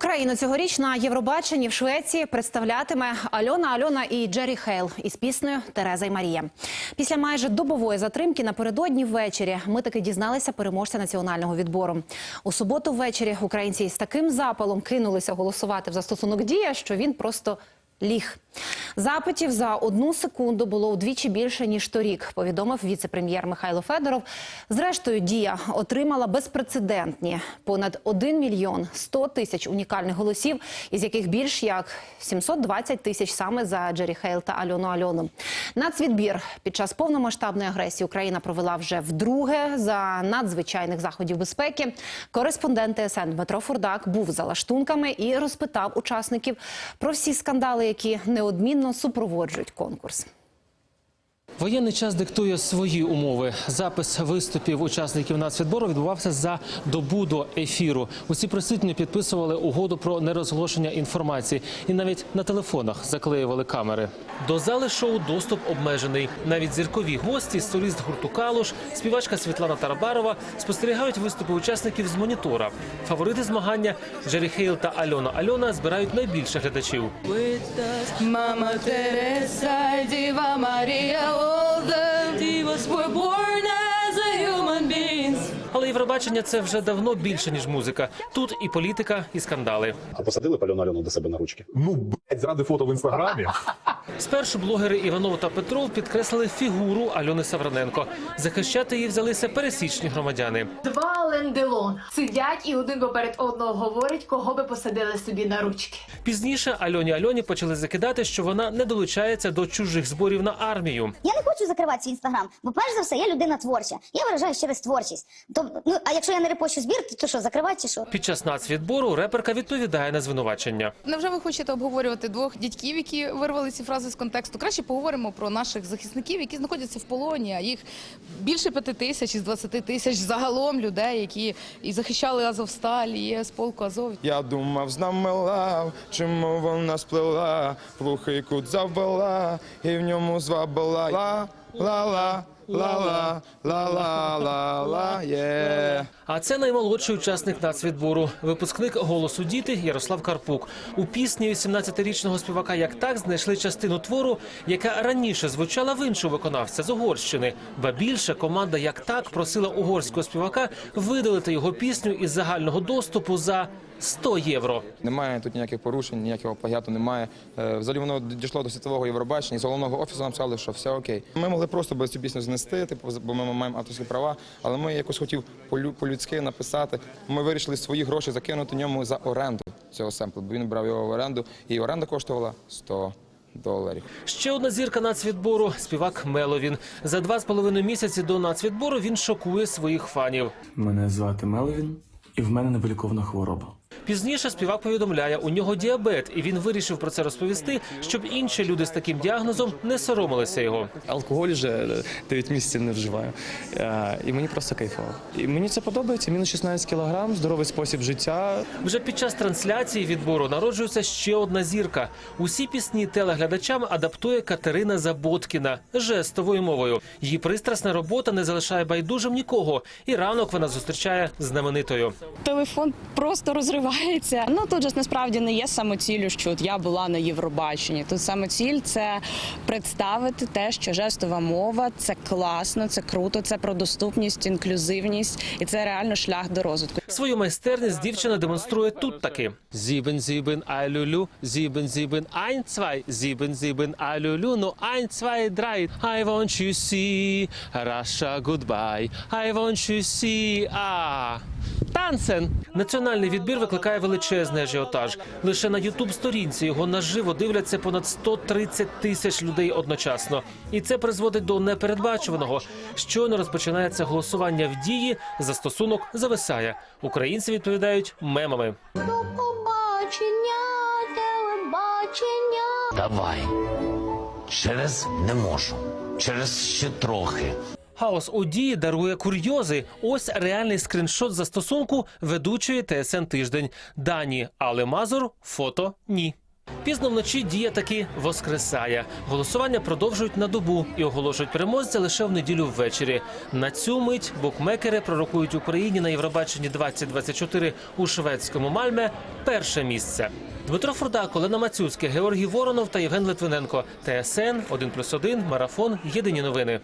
Україну цьогоріч на Євробаченні в Швеції представлятиме Альона Альона і Джері Хейл із піснею Тереза і Марія. Після майже добової затримки напередодні ввечері ми таки дізналися переможця національного відбору. У суботу ввечері українці з таким запалом кинулися голосувати в застосунок дія, що він просто ліг. Запитів за одну секунду було удвічі більше ніж торік. Повідомив віце-прем'єр Михайло Федоров. Зрештою, дія отримала безпрецедентні понад 1 мільйон 100 тисяч унікальних голосів, із яких більш як 720 тисяч саме за Джері Хейл та Альону Альону. Нацвідбір під час повномасштабної агресії Україна провела вже вдруге за надзвичайних заходів безпеки. Кореспондент ТСН Дмитро Фурдак був за лаштунками і розпитав учасників про всі скандали, які неодмінно супроводжують конкурс. Воєнний час диктує свої умови. Запис виступів учасників нацвідбору відбувався за добу до ефіру. Усі присутні підписували угоду про нерозголошення інформації і навіть на телефонах заклеювали камери. До зали шоу доступ обмежений. Навіть зіркові гості, соліст гурту Калуш, співачка Світлана Тарабарова спостерігають виступи учасників з монітора. Фаворити змагання Джері Хейл та Альона Альона збирають найбільше глядачів. with us. Mama Teresa, Diva them he was born as a human being. Але Євробачення це вже давно більше ніж музика. Тут і політика, і скандали. А посадили Пальону Альону до себе на ручки? Ну, блядь, заради фото в інстаграмі. Спершу блогери Іванов та Петров підкреслили фігуру Альони Савраненко. Захищати її взялися пересічні громадяни. Два ленделон сидять і один поперед одного говорить, кого би посадили собі на ручки. Пізніше Альоні Альоні почали закидати, що вона не долучається до чужих зборів на армію. Я не хочу закривати свій інстаграм, бо перш за все я людина творча. Я виражаю через творчість. То ну а якщо я не репощу збір, то, то що закривати чи що? Під час нацвідбору реперка відповідає на звинувачення. Невже ви хочете обговорювати двох дядьків, які вирвали ці фрази з контексту? Краще поговоримо про наших захисників, які знаходяться в полоні. А їх більше п'яти тисяч із 20 тисяч загалом людей, які і захищали Азовсталь, і з полку Азов. Я думав, знамела, чому вона сплела, глухий кут завела, і в ньому звабила ла ла ла ла ла ла ла ла ла є. А це наймолодший учасник нацвідбору, випускник голосу діти Ярослав Карпук. У пісні 18-річного співака як так знайшли частину твору, яка раніше звучала в іншого виконавця з Угорщини. Ба більше команда як так просила угорського співака видалити його пісню із загального доступу за 100 євро. Немає тут ніяких порушень, ніякого плагіату немає. Е, Взагалі воно дійшло до світового Євробачення. З головного офісу нам сказали, що все окей. Ми могли просто без цю пісню знести, типу, бо ми маємо авторські права, але ми якось хотів полю- по-людськи написати. Ми вирішили свої гроші закинути ньому за оренду цього семплу, бо він брав його в оренду, і оренда коштувала 100 доларів. Ще одна зірка нацвідбору співак Меловін. За два з половиною місяці до нацвідбору він шокує своїх фанів. Мене звати Мелвін, і в мене невиліковна хвороба. Пізніше співак повідомляє, у нього діабет, і він вирішив про це розповісти, щоб інші люди з таким діагнозом не соромилися його. Алкоголь вже 9 місяців не вживаю. Е, І мені просто кайфово. І мені це подобається. Мінус 16 кілограм, здоровий спосіб життя. Вже під час трансляції відбору народжується ще одна зірка. Усі пісні телеглядачам адаптує Катерина Заботкіна жестовою мовою. Її пристрасна робота не залишає байдужим нікого, і ранок вона зустрічає знаменитою. телефон просто розривається. Ну тут же ж насправді не є самоціллю, що от я була на Євробаченні. Тут самоціль це представити те, що жестова мова це класно, це круто, це про доступність, інклюзивність, і це реально шлях до розвитку. Свою майстерність дівчина демонструє тут таки. Зібен, зібен, айлюлю, зібен, зібен, айн, цвай, зібен, зібен, айлюлю, ну айн, цвай, драй. I want you see, Russia, goodbye. I want you see, а. Танцен національний відбір викликає величезний ажіотаж. Лише на ютуб сторінці його наживо дивляться понад 130 тисяч людей одночасно, і це призводить до непередбачуваного. Щойно розпочинається голосування в дії. Застосунок зависає. Українці відповідають мемами. Давай. Через не можу. Через ще трохи. Хаос у дії дарує курйози. Ось реальний скріншот застосунку ведучої ТСН тиждень. Дані, але Мазур, фото ні. Пізно вночі дія таки воскресає. Голосування продовжують на добу і оголошують переможця лише в неділю ввечері. На цю мить букмекери пророкують Україні на Євробаченні 2024 у шведському Мальме перше місце. Дмитро Фурдак, Олена Мацюцьке, Георгій Воронов та Євген Литвиненко. ТСН 1+,1, Марафон. Єдині новини.